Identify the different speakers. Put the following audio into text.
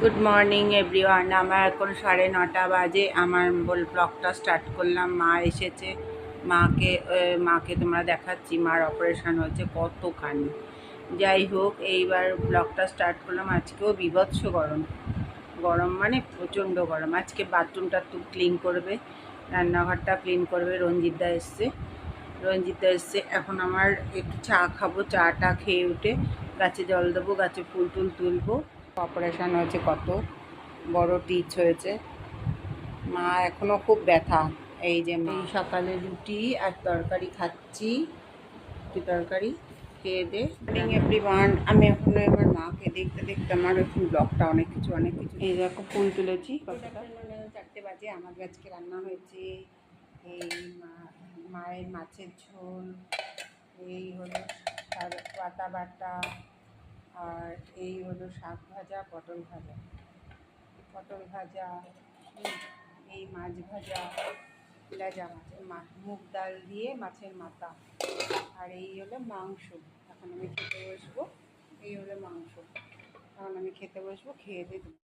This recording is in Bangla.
Speaker 1: গুড মর্নিং এভরিওয়ান আমার এখন সাড়ে নটা বাজে। আমার বল ব্লগটা স্টার্ট করলাম। মা এসেছে। মাকে মাকে তোমরা দেখাচ্ছি। মার অপারেশান হয়েছে কতখানি। যাই হোক, এইবার ব্লগটা স্টার্ট করলাম। আজকেও বিভৎস গরম। গরম মানে প্রচণ্ড গরম। আজকে বাথরুমটা একটু ক্লিন করবে। রান্নাঘরটা ক্লিন করবে। রঞ্জিতদা এসছে। রঞ্জিতদা এসছে। এখন আমার একটু চা খাব। চাটা খেয়ে উঠে গাছে জল দেবো, গাছে ফুল টুল তুলবো। অপারেশন হয়েছে কত? বড় টিচ হয়েছে। মা এখনও খুব ব্যথা। এই যে এই সকালে রুটি আর তরকারি খাচ্ছি। রুটি তরকারি খেয়ে দে। মর্নিং এভরিওয়ান আমি এখন এবার মাকে দেখতে দেখতে আমার এখন ব্লগটা অনেক কিছু অনেক কিছু। এই দেখো ফুল তুলেছি চারটে বাজে আমার আজকে রান্না হয়েছে এই মা- মায়ের মাছের ঝোল এই হলো পাতা বাটা। আর এই হলো শাক ভাজা, পটল ভাজা। পটল ভাজা, এই মাছ ভাজা লেজা মাছের মুগ ডাল দিয়ে মাছের মাথা। আর এই হলো মাংস। এখন আমি খেতে বসবো। এই হলো মাংস। এখন আমি খেতে বসবো, খেয়ে দিয়ে